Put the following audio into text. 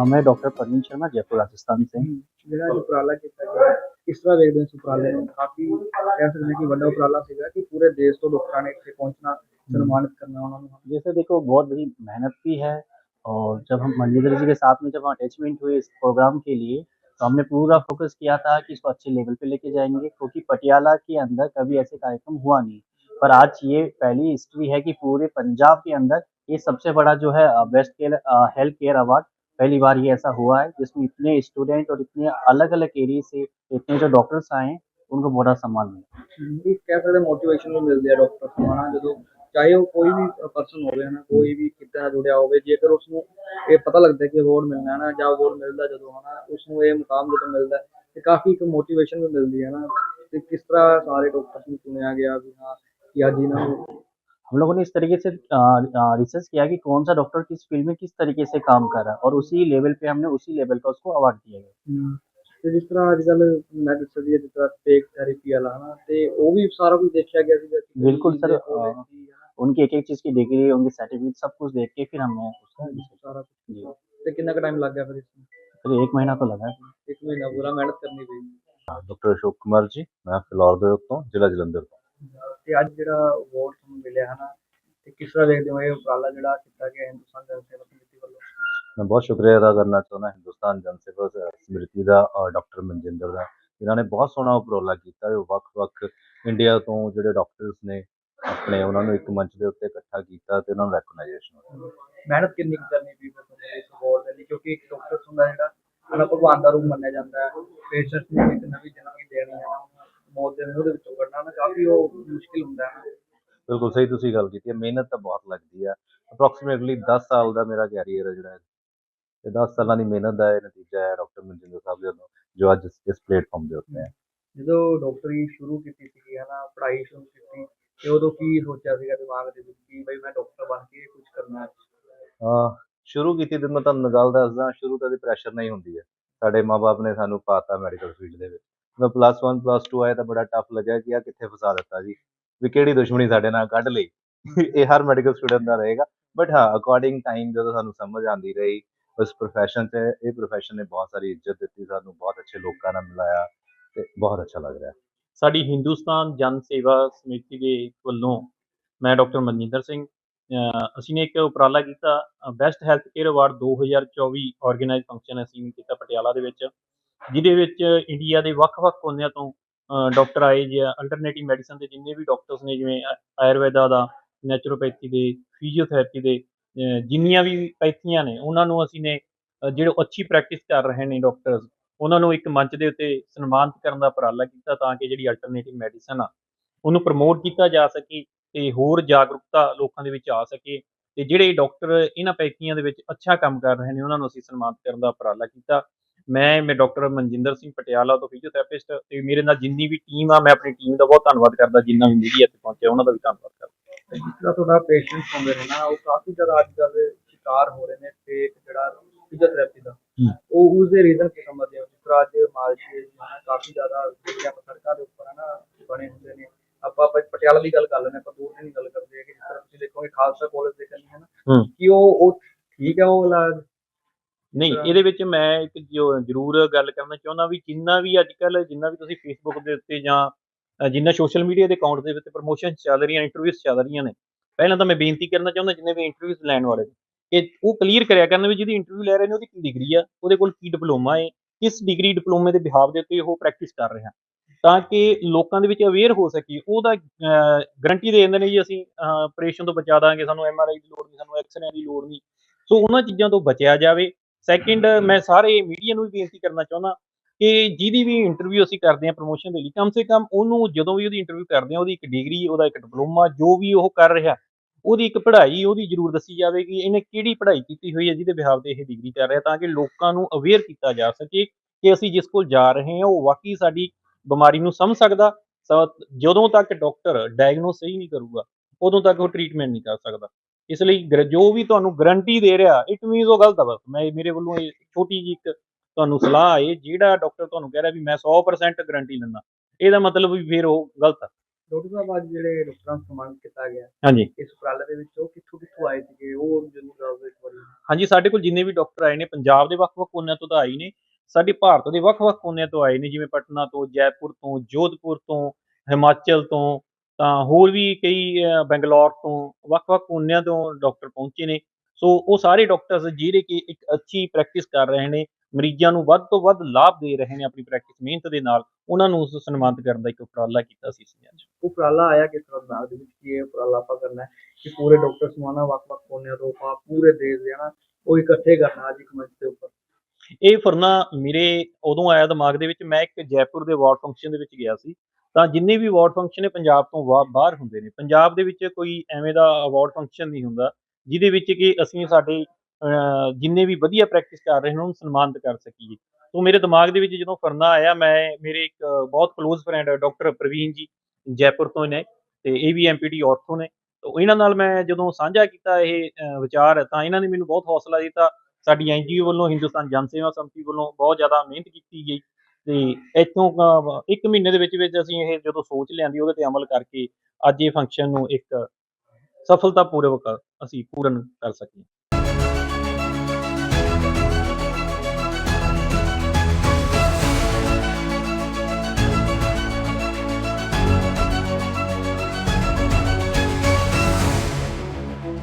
अ, मैं डॉक्टर परवीन शर्मा जयपुर राजस्थान से ਜਿਹੜਾ ਅੱਜ ਉਪਰਾਲਾ ਕੀਤਾ ਗਿਆ ਕਿਸ ਤਰ੍ਹਾਂ ਦੇਖਦੇ ਹੋ ਇਸ ਉਪਰਾਲੇ ਨੂੰ ਕਾਫੀ ਕਹਿ ਸਕਦੇ ਹਾਂ ਕਿ ਵੱਡਾ ਉਪਰਾਲਾ ਸੀਗਾ ਕਿ ਪੂਰੇ ਦੇਸ਼ ਤੋਂ ਲੋਕਾਂ ਨੇ ਇੱਥੇ ਪਹੁੰਚਣਾ ਸਨਮਾਨਿਤ करना ਉਹਨਾਂ ਨੂੰ जैसे देखो बहुत बड़ी मेहनत भी है और जब हम मंजिंदर जी के साथ में जब अटैचमेंट हुए इस प्रोग्राम के लिए तो हमने पूरा फोकस किया था कि इसको अच्छे लेवल पे लेके जाएंगे क्योंकि पटियाला के अंदर कभी ऐसे कार्यक्रम हुआ नहीं पर आज ये पहली हिस्ट्री है कि पूरे पंजाब के अंदर ये सबसे बड़ा जो है best care health care award पहली बार ये ऐसा हुआ है जिसमें इतने स्टूडेंट और इतने अलग अलग एरिया से इतने जो डॉक्टर्स आए हैं उनको बड़ा सम्मान मिला ਵੀ ਕਹਿ ਸਕਦੇ ਮੋਟੀਵੇਸ਼ਨ ਵੀ ਮਿਲਦੀ ਹੈ ਡਾਕਟਰ ਤੋਂ ਹਨਾ ਜਦੋਂ ਚਾਹੇ ਉਹ ਕੋਈ ਵੀ ਪਰਸਨ ਹੋਵੇ ਹਨਾ ਕੋਈ ਵੀ ਕਿਤੇ ਨਾਲ ਜੁੜਿਆ ਹੋਵੇ ਜੇਕਰ ਉਸ ਨੂੰ ਇਹ ਪਤਾ ਲੱਗਦਾ ਕਿ ਅਵਾਰਡ ਮਿਲਣਾ ਹੈ ਨਾ ਜਾਂ ਅਵਾਰਡ ਮਿਲਦਾ ਜਦੋਂ ਹਨਾ ਉਸ ਨੂੰ ਇਹ ਮੁਕਾਮ ਜਦੋਂ ਮਿਲਦਾ ਹੈ, ਤੇ ਕਾਫੀ ਇੱਕ ਮੋਟੀਵੇਸ਼ਨ ਵੀ ਮਿਲਦੀ ਹੈ ਨਾ ਤੇ ਕਿਸ ਤਰ੍ਹਾਂ ਸਾਰੇ ਡਾਕਟਰਸ ਨੂੰ ਚੁਣਿਆ ਗਿਆ ਵੀ ਹਾਂ ਕਿ ਅੱਜ ਇਹਨਾਂ ਨੂੰ हम लोगों ने इस तरीके से रिसर्च किया कि कौन सा डॉक्टर किस फ़ील्ड में किस तरीके से काम कर रहा है और उसी लेवल पे हमने उसी लेवल का उसको अवार्ड दिया गया जिस तरह ਤਰ੍ਹਾਂ ਅੱਜ ਕੱਲ ਮੈਂ ਦੱਸਿਆ ਸੀ ਜਿਸ ਤਰ੍ਹਾਂ ਫੇਕ ਥੈਰੇਪੀ ਵਾਲਾ ਹਨਾ ਤੇ ਉਹ ਵੀ ਸਾਰਾ ਕੁਝ ਦੇਖਿਆ ਗਿਆ सर हाँ। उनकी एक एक चीज़ की डिग्री उनके सर्टिफिकेट सब कुछ देख के फिर हमने उसका सारा कुछ जी ਤੇ ਕਿੰਨਾ ਕੁ ਟਾਈਮ ਲੱਗ ਗਿਆ ਫਿਰ फिर एक महीना तो लगा। एक महीना पूरा मेहनत करनी पड़ी। हाँ, डॉक्टर अशोक कुमार जी मैं फिलौर देवत हूँ जिला जलंधर का ਤੇ ਅੱਜ ਜਿਹੜਾ ਅਵਾਰਡ ਤੁਹਾਨੂੰ ਮਿਲਿਆ ਹਨਾ ਤੇ ਕਿਸ ਤਰ੍ਹਾਂ ਦੇਖਦੇ ਹੋ ਇਹ ਉਪਰਾਲਾ ਜਿਹੜਾ ਕੀਤਾ ਗਿਆ ਹਿੰਦੁਸਤਾਨ ਜਨ ਸੇਵਾ ਸਮਿਤੀ ਵੱਲੋਂ? ਮੈਂ ਬਹੁਤ ਸ਼ੁਕਰੀਆ ਅਦਾ ਕਰਨਾ ਚਾਹੁੰਦਾ ਹਿੰਦੁਸਤਾਨ ਜਨ ਸੇਵਾ ਸਮਿਤੀ ਦਾ ਔਰ ਡਾਕਟਰ ਮਨਜਿੰਦਰ ਦਾ। ਜਿਨ੍ਹਾਂ ਨੇ ਬਹੁਤ ਸੋਹਣਾ ਉਪਰਾਲਾ ਕੀਤਾ ਉਹ ਵੱਖ-ਵੱਖ ਇੰਡੀਆ ਤੋਂ ਜਿਹੜੇ ਡਾਕਟਰਸ ਨੇ ਆਪਣੇ ਉਹਨਾਂ ਨੂੰ ਇੱਕ ਮੰਚ ਦੇ ਉੱਤੇ ਇਕੱਠਾ ਕੀਤਾ ਤੇ ਉਹਨਾਂ ਨੂੰ ਰੈਕਗਨਾਈਜੇਸ਼ਨ ਹੋਇਆ। ਮਿਹਨਤ ਕਿੰਨੀ ਕਰਨੀ ਪਈ ਤੁਹਾਨੂੰ ਇਸ ਅਵਾਰਡ ਦੇ ਲਈ? ਕਿਉਂਕਿ ਇੱਕ ਡਾਕਟਰ ਹੁੰਦਾ ਜਿਹੜਾ ਉਹਨਾਂ ਭਗਵਾਨ ਦਾ ਰੂਪ ਮੰਨਿਆ ਜਾਂਦਾ ਹੈ। ਪੇਸ਼ੈਂਟ ਨੂੰ ਇੱਕ ਨਵੀਂ ਜ਼ਿੰਦਗੀ ਦੇਣੀ ਹੈ ਮੌਤ ਦੇ ਮੂੰਹ ਦੇ ਵਿੱਚੋਂ ਕੱਢਣਾ ਨਾ ਕਾਫੀ ਉਹ ਮੁਸ਼ਕਿਲ ਹੁੰਦਾ ਹੈ ਬਿਲਕੁਲ ਸਹੀ ਤੁਸੀਂ ਗੱਲ ਕੀਤੀ ਹੈ ਮਿਹਨਤ ਤਾਂ ਬਹੁਤ ਲੱਗਦੀ ਹੈ ਅਪਰੋਕਸੀਮੇਟਲੀ 10 ਸਾਲ ਦਾ ਮੇਰਾ ਕੈਰੀਅਰ ਹੈ ਜਿਹੜਾ। ਤੇ 10 ਸਾਲਾਂ ਦੀ ਮਿਹਨਤ ਦਾ ਇਹ ਨਤੀਜਾ ਹੈ ਡਾਕਟਰ ਮਨਜਿੰਦਰ ਸਾਹਿਬ ਵੱਲੋਂ ਜੋ ਅੱਜ ਇਸ- ਪਲੇਟਫਾਰਮ ਦੇ ਉੱਤੇ ਹੈ। ਜਦੋਂ ਡਾਕਟਰੀ ਸ਼ੁਰੂ ਕੀਤੀ ਸੀਗੀ ਹਨਾ ਪੜ੍ਹਾਈ ਸ਼ੁਰੂ ਕੀਤੀ ਤੇ ਉਦੋਂ ਕੀ ਸੋਚਿਆ ਸੀਗਾ ਦਿਮਾਗ ਦੇ ਵਿੱਚ ਕਿ ਬਈ ਮੈਂ ਡਾਕਟਰ ਬਣ ਕੇ ਕੁਝ ਕਰਨਾ ਹੈ? ਸ਼ੁਰੂ ਕੀਤੀ ਤੇ ਮੈਂ ਤੁਹਾਨੂੰ ਗੱਲ ਦੱਸਦਾ ਸ਼ੁਰੂ ਤਾਂ ਦੀ ਪ੍ਰੈਸ਼ਰ ਨਹੀਂ ਹੁੰਦੀ ਹੈ। ਸਾਡੇ ਮਾਪੇ ਨੇ ਸਾਨੂੰ ਪਾਤਾ ਮੈਡੀਕਲ ਫੀਲਡ ਦੇ ਵਿੱਚ। ਮੈਂ ਪਲੱਸ 1 ਪਲੱਸ 2 ਆਇਆ ਤਾਂ ਬੜਾ ਟਫ ਲੱਗਿਆ ਕਿ ਆ ਕਿੱਥੇ ਫਸਾ ਦਿੱਤਾ ਜੀ। ਵੀ ਕਿਹੜੀ ਦੁਸ਼ਮਣੀ ਸਾਡੇ ਨਾਲ ਕੱਢ ਲਈ। ਇਹ ਹਰ ਮੈਡੀਕਲ ਸਟੂਡੈਂਟ ਦਾ ਰਹੇਗਾ। ਬਟ ਹਾਂ ਅਕੋਰਡਿੰਗ ਟਾਈਮ ਜਦੋਂ ਸਾਨੂੰ ਸਮਝ ਆਉਂਦੀ ਰਹੀ ਉਸ profession 'ਚ ਇਹ profession ਨੇ ਬਹੁਤ ਸਾਰੀ ਇੱਜ਼ਤ ਦਿੱਤੀ ਸਾਨੂੰ ਬਹੁਤ ਅੱਛੇ ਲੋਕਾਂ ਨਾਲ ਮਿਲਾਇਆ ਤੇ ਬਹੁਤ ਅੱਛਾ ਲੱਗ ਰਿਹਾ। ਸਾਡੀ ਹਿੰਦੁਸਤਾਨ ਜਨ ਸੇਵਾ ਸਮਿਤੀ ਦੇ ਵੱਲੋਂ ਮੈਂ ਡਾਕਟਰ ਮਨਜਿੰਦਰ ਸਿੰਘ ਅਸੀਂ ਨੇ ਇੱਕ ਉਪਰਾਲਾ ਕੀਤਾ best health care award 2024 organise function ਅਸੀਂ ਕੀਤਾ ਪਟਿਆਲਾ ਦੇ ਵਿੱਚ। ਜਿਹਦੇ ਵਿੱਚ ਇੰਡੀਆ ਦੇ ਵੱਖ-ਵੱਖ ਕੋਨਿਆਂ ਤੋਂ ਡਾਕਟਰ ਆਏ ਜਾਂ ਅਲਟਰਨੇਟਿਵ ਮੈਡੀਸਨ ਦੇ ਜਿੰਨੇ ਵੀ ਡਾਕਟਰਸ ਨੇ, ਜਿਵੇਂ ਆ- ਆਯੁਰਵੈਦਾ ਦਾ ਨੈਚੁਰੋਪੈਥੀ ਦੇ ਫਿਜ਼ੀਓਥੈਰੇਪੀ ਦੇ ਜਿੰਨੀਆਂ ਵੀ ਪੈਥੀਆਂ ਨੇ, ਉਹਨਾਂ ਨੂੰ ਅਸੀਂ ਨੇ ਜਿਹੜੇ ਅੱਛੀ ਪ੍ਰੈਕਟਿਸ ਕਰ ਰਹੇ ਨੇ ਡਾਕਟਰਸ ਉਹਨਾਂ ਨੂੰ ਇੱਕ ਮੰਚ ਦੇ ਉੱਤੇ ਸਨਮਾਨਿਤ ਕਰਨ ਦਾ ਉਪਰਾਲਾ ਕੀਤਾ ਤਾਂ ਕਿ ਜਿਹੜੀ ਅਲਟਰਨੇਟਿਵ ਮੈਡੀਸਨ ਆ, ਉਹਨੂੰ ਪ੍ਰਮੋਟ ਕੀਤਾ ਜਾ ਸਕੇ ਤੇ ਹੋਰ ਜਾਗਰੂਕਤਾ ਲੋਕਾਂ ਦੇ ਵਿੱਚ ਆ ਸਕੇ ਤੇ ਜਿਹੜੇ ਡਾਕਟਰ ਇਹਨਾਂ ਪੈਕੀਆਂ ਦੇ ਵਿੱਚ ਅੱਛਾ ਕੰਮ ਕਰ ਰਹੇ ਨੇ, ਉਹਨਾਂ ਨੂੰ ਅਸੀਂ ਸਨਮਾਨਿਤ ਕਰਨ ਦਾ ਉਪਰਾਲਾ ਕੀਤਾ। ਮੈਂ ਮੈਂ ਡਾਕਟਰ ਮਨਜਿੰਦਰ ਸਿੰਘ ਪਟਿਆਲਾ ਤੋਂ ਫਿਜ਼ੀਓਥੈਰੇਪਿਸਟ ਤੇ ਮੇਰੇ ਨਾਲ ਜਿੰਨੀ ਵੀ ਟੀਮ ਆ ਮੈਂ ਆਪਣੀ ਟੀਮ ਦਾ ਬਹੁਤ ਧੰਨਵਾਦ ਕਰਦਾ ਜਿੰਨਾ ਵੀ ਮੀਡੀਆ ਤੇ ਪਹੁੰਚਿਆ ਉਹਨਾਂ ਦਾ ਵੀ ਧੰਨਵਾਦ ਕਰਦਾ। ਜਿਸ ਤਰ੍ਹਾਂ ਤੁਹਾਡਾ ਪੇਸ਼ੈਂਟਸ ਹੁੰਦੇ ਨੇ ਨਾ ਉਹ ਕਾਫੀ ਜ਼ਿਆਦਾ ਅੱਜ ਕੱਲ੍ਹ ਸ਼ਿਕਾਰ ਹੋ ਰਹੇ ਨੇ ਫੇਕ ਜਿਹੜਾ ਫਿਜ਼ੀਓਥੈਰੇਪੀ ਦਾ। ਉਹ ਉਸ ਦੇ ਰੀਜ਼ਨ ਕੀ ਸਮਝਦੇ ਹੋ? ਜਿਸ ਤਰ੍ਹਾਂ ਅੱਜ ਮਾਲਸ਼ੇਜ ਕਾਫੀ ਜ਼ਿਆਦਾ ਜਿਹੜੇ ਆਪਾਂ ਸੜਕਾਂ ਦੇ ਉੱਪਰ ਹੈ ਨਾ ਬਣੇ ਹੁੰਦੇ ਨੇ। ਆਪਾਂ ਪਟਿਆਲਾ ਦੀ ਗੱਲ ਕਰ ਲੈਂਦੇ ਆਪਾਂ ਦੂਰ ਦੀ ਨਹੀਂ ਗੱਲ ਕਰਦੇ ਹੈਗੇ। ਜਿਸ ਤਰ੍ਹਾਂ ਤੁਸੀਂ ਦੇਖੋਗੇ ਖਾਲਸਾ ਕਾਲਜ ਦੇ ਕੰਨੀ ਹੈ ਨਾ ਹੂੰ। ਕਿ ਉਹ ਉਹ ਠੀਕ ਹੈ ਉਹ ਇਲਾਜ? ਨਹੀਂ ਇਹਦੇ ਵਿੱਚ ਮੈਂ ਇੱਕ ਜੋ ਜ਼ਰੂਰ ਗੱਲ ਕਰਨਾ ਚਾਹੁੰਦਾ ਵੀ ਜਿੰਨਾ ਵੀ ਅੱਜ ਕੱਲ ਜਿੰਨਾ ਵੀ ਤੁਸੀਂ ਫੇਸਬੁੱਕ ਦੇ ਉੱਤੇ ਜਾਂ ਜਿੰਨਾ ਸੋਸ਼ਲ ਮੀਡੀਆ ਦੇ ਅਕਾਊਂਟ ਦੇ ਉੱਤੇ ਪ੍ਰੋਮੋਸ਼ਨ ਚੱਲ ਰਹੀਆਂ ਇੰਟਰਵਿਊਜ਼ ਚੱਲ ਰਹੀਆਂ ਨੇ ਪਹਿਲਾਂ ਤਾਂ ਮੈਂ ਬੇਨਤੀ ਕਰਨਾ ਚਾਹੁੰਦਾ ਜਿੰਨੇ ਵੀ ਇੰਟਰਵਿਊਜ਼ ਲੈਣ ਵਾਲੇ ਨੇ ਕਿ ਉਹ ਕਲੀਅਰ ਕਰਿਆ ਕਰਨ ਵੀ ਜਿਹਦੀ ਇੰਟਰਵਿਊ ਲੈ ਰਹੇ ਨੇ ਉਹਦੀ ਕੀ ਡਿਗਰੀ ਆ ਉਹਦੇ ਕੋਲ ਕੀ ਡਿਪਲੋਮਾ ਹੈ ਕਿਸ ਡਿਗਰੀ ਡਿਪਲੋਮੇ ਦੇ ਬਿਹਾਵ ਦੇ ਉੱਤੇ ਉਹ ਪ੍ਰੈਕਟਿਸ ਕਰ ਰਿਹਾ ਤਾਂ ਕਿ ਲੋਕਾਂ ਦੇ ਵਿੱਚ ਅਵੇਅਰ ਹੋ ਸਕੇ ਉਹਦਾ ਗਰੰਟੀ ਦੇ ਦਿੰਦੇ ਨੇ ਜੀ ਅਸੀਂ ਆਪਰੇਸ਼ਨ ਤੋਂ ਬਚਾ ਦਾਂਗੇ ਸਾਨੂੰ ਐਮਆਰਆਈ ਦੀ ਲੋੜ ਨਹੀਂ ਸਾਨੂੰ ਐਕਸਰੇ ਦੀ ਲੋੜ ਨਹੀਂ ਸੋ ਉਹਨਾਂ ਚੀਜ਼ਾਂ ਤੋਂ ਬਚਿਆ ਜਾਵੇ ਸੈਕਿੰਡ ਮੈਂ ਸਾਰੇ ਮੀਡੀਆ ਨੂੰ ਵੀ ਬੇਨਤੀ ਕਰਨਾ ਚਾਹੁੰਦਾ ਕਿ ਜਿਹਦੀ ਵੀ ਇੰਟਰਵਿਊ ਅਸੀਂ ਕਰਦੇ ਹਾਂ ਪ੍ਰੋਮੋਸ਼ਨ ਦੇ ਲਈ, ਕਮ ਸੇ ਕਮ ਉਹਨੂੰ ਜਦੋਂ ਵੀ ਉਹਦੀ ਇੰਟਰਵਿਊ ਕਰਦੇ ਹਾਂ, ਉਹਦੀ ਇੱਕ ਡਿਗਰੀ ਉਹਦਾ ਇੱਕ ਡਿਪਲੋਮਾ ਜੋ ਵੀ ਉਹ ਕਰ ਰਿਹਾ, ਉਹਦੀ ਇੱਕ ਪੜ੍ਹਾਈ ਉਹਦੀ ਜ਼ਰੂਰ ਦੱਸੀ ਜਾਵੇ ਕਿ ਇਹਨੇ ਕਿਹੜੀ ਪੜ੍ਹਾਈ ਕੀਤੀ ਹੋਈ ਹੈ ਜਿਹਦੇ ਬਿਹਾਵ ਤੇ ਇਹ ਡਿਗਰੀ ਕਰ ਰਿਹਾ ਤਾਂ ਕਿ ਲੋਕਾਂ ਨੂੰ ਅਵੇਅਰ ਕੀਤਾ ਜਾ ਸਕੇ ਕਿ ਅਸੀਂ ਜਿਸ ਕੋਲ ਜਾ ਰਹੇ ਹਾਂ, ਉਹ ਵਾਕਈ ਸਾਡੀ ਬਿਮਾਰੀ ਨੂੰ ਸਮਝ ਸਕਦਾ, ਸ- ਜਦੋਂ ਤੱਕ ਡਾਕਟਰ ਡਾਇਗਨੋਸ ਸਹੀ ਨਹੀਂ ਕਰੂਗਾ, ਉਦੋਂ ਤੱਕ ਉਹ ਟ੍ਰੀਟਮੈਂਟ ਨਹੀਂ ਕਰ ਸਕਦਾ। ਇਸ ਲਈ ਜੋ ਵੀ ਤੁਹਾਨੂੰ ਗਾਰੰਟੀ ਦੇ ਰਿਹਾ ਇਟ ਮੀਨਸ ਉਹ ਗਲਤ ਆ ਬਸ। ਮੈਂ ਮੇਰੇ ਵੱਲੋਂ ਇਹ ਛੋਟੀ ਜਿਹੀ ਇੱਕ ਤੁਹਾਨੂੰ ਸਲਾਹ ਹੈ ਜਿਹੜਾ ਡਾਕਟਰ ਤੁਹਾਨੂੰ ਕਹਿ ਰਿਹਾ ਵੀ ਮੈਂ 100% ਗਾਰੰਟੀ ਲੈਂਦਾ। ਇਹਦਾ ਮਤਲਬ ਵੀ ਫਿਰ ਉਹ ਗਲਤ ਆ। ਡਾਕਟਰ ਸਾਹਿਬ ਅੱਜ ਜਿਹੜੇ ਡਾਕਟਰਾਂ ਨੂੰ ਸਨਮਾਨਿਤ ਕੀਤਾ ਗਿਆ ਹਾਂਜੀ। ਇਸ ਉਪਰਾਲੇ ਦੇ ਵਿੱਚ ਉਹ ਕਿੱਥੋਂ ਕਿੱਥੋਂ ਆਏ ਸੀਗੇ? ਉਹ ਜ਼ਰੂਰ ਦੱਸ ਇੱਕ ਵਾਰੀ। ਹਾਂਜੀ ਸਾਡੇ ਕੋਲ ਜਿੰਨੇ ਵੀ ਡਾਕਟਰ ਆਏ ਨੇ ਪੰਜਾਬ ਦੇ ਵੱਖ-ਵੱਖ ਕੋਨਿਆਂ ਤੋਂ ਤਾਂ ਆਏ ਹੀ ਨੇ। ਸਾਡੇ ਭਾਰਤ ਦੇ ਵੱਖ-ਵੱਖ ਕੋਨਿਆਂ ਤੋਂ ਆਏ ਨੇ ਜਿਵੇਂ ਪਟਨਾ ਤੋਂ ਜੈਪੁਰ ਤੋਂ ਜੋਧਪੁਰ ਤੋਂ ਹਿਮਾਚਲ ਤੋਂ ਤਾਂ ਹੋਰ ਵੀ ਕਈ ਬੰਗਲੌਰ ਤੋਂ ਵੱਖ-ਵੱਖ ਕੋਨਿਆਂ ਤੋਂ ਡਾਕਟਰ ਪਹੁੰਚੇ ਨੇ। ਸੋ ਉਹ ਸਾਰੇ ਡਾਕਟਰਸ ਜਿਹੜੇ ਕਿ ਇੱਕ ਅੱਛੀ ਪ੍ਰੈਕਟਿਸ ਕਰ ਰਹੇ ਨੇ ਮਰੀਜ਼ਾਂ ਨੂੰ ਵੱਧ ਤੋਂ ਵੱਧ ਲਾਭ ਦੇ ਰਹੇ ਨੇ ਆਪਣੀ ਪ੍ਰੈਕਟਿਸ ਮਿਹਨਤ ਦੇ ਨਾਲ ਉਹਨਾਂ ਨੂੰ ਉਸ ਸਨਮਾਨਿਤ ਕਰਨ ਦਾ ਇੱਕ ਉਪਰਾਲਾ ਕੀਤਾ ਸੀ ਅੱਜ। ਉਪਰਾਲਾ ਆਇਆ ਕਿਸ ਤਰ੍ਹਾਂ ਦਿਮਾਗ ਦੇ ਵਿੱਚ ਕਿ ਇਹ ਉਪਰਾਲਾ ਆਪਾਂ ਕਰਨਾ ਹੈ ਕਿ ਪੂਰੇ ਡਾਕਟਰ ਸਮਾਨਾ ਵੱਖ-ਵੱਖ ਕੋਨਿਆਂ ਤੋਂ ਆਪਾਂ ਪੂਰੇ ਦੇਸ਼ ਦੇ ਹਨਾ ਉਹ ਇਕੱਠੇ ਕਰਨਾ ਅੱਜ ਇੱਕ ਮੰਚ ਦੇ ਉੱਪਰ। ਇਹ ਫੁਰਨਾ ਮੇਰੇ ਉਦੋਂ ਆਇਆ ਦਿਮਾਗ ਦੇ ਵਿੱਚ ਮੈਂ ਇੱਕ ਜੈਪੁਰ ਦੇ ਵਾਰਡ ਫੰਕਸ਼ਨ ਦੇ ਵਿੱਚ ਗਿਆ ਸੀ। ਤਾਂ ਜਿੰਨੇ ਵੀ ਅਵਾਰਡ ਫੰਕਸ਼ਨ ਨੇ ਪੰਜਾਬ ਤੋਂ ਵਾ- ਬਾਹਰ ਹੁੰਦੇ ਨੇ। ਪੰਜਾਬ ਦੇ ਵਿੱਚ ਕੋਈ ਐਵੇਂ ਦਾ ਅਵਾਰਡ ਫੰਕਸ਼ਨ ਨਹੀਂ ਹੁੰਦਾ, ਜਿਹਦੇ ਵਿੱਚ ਕਿ ਅਸੀਂ ਸਾਡੇ ਜਿੰਨੇ ਵੀ ਵਧੀਆ ਪ੍ਰੈਕਟਿਸ ਕਰ ਰਹੇ ਨੇ, ਉਹਨਾਂ ਨੂੰ ਸਨਮਾਨਿਤ ਕਰ ਸਕੀਏ। ਸੋ ਮੇਰੇ ਦਿਮਾਗ ਦੇ ਵਿੱਚ ਜਦੋਂ ਫਰਨਾ ਆਇਆ, ਮੈਂ, ਮੇਰੇ ਇੱਕ ਬਹੁਤ ਕਲੋਜ਼ ਫਰੈਂਡ ਡਾਕਟਰ ਪ੍ਰਵੀਨ ਜੀ, ਜੈਪੁਰ ਤੋਂ ਨੇ, ਤੇ ਇਹ ਵੀ ਐਮਪੀਟੀ ਆਰਥੋ ਨੇ। ਤਾਂ ਇਹਨਾਂ ਨਾਲ ਮੈਂ ਜਦੋਂ ਸਾਂਝਾ ਕੀਤਾ ਇਹ ਵਿਚਾਰ, ਤਾਂ ਇਹਨਾਂ ਨੇ ਮੈਨੂੰ ਬਹੁਤ ਹੌਸਲਾ ਦਿੱਤਾ। ਸਾਡੀ ਐਨਜੀਓ ਵੱਲੋਂ, ਹਿੰਦੁਸਤਾਨ ਜਨ ਸੇਵਾ ਸੰਮਤੀ ਵੱਲੋਂ ਬਹੁਤ ਜ਼ਿਆਦਾ ਮਿਹਨਤ ਕੀਤੀ ਗਈ। ਤੇ ਇੱਥੋਂ ਇੱਕ ਮਹੀਨੇ ਦੇ ਵਿੱਚ ਵਿੱਚ ਅਸੀਂ ਇਹ ਜਦੋਂ ਸੋਚ ਲਿਆਂਦੀ, ਉਹਦੇ ਤੇ ਅਮਲ ਕਰਕੇ ਅੱਜ ਇਹ ਫੰਕਸ਼ਨ ਨੂੰ ਇੱਕ ਸਫਲਤਾਪੂਰਵਕ ਅਸੀਂ ਪੂਰਨ ਕਰ ਸਕੀਏ।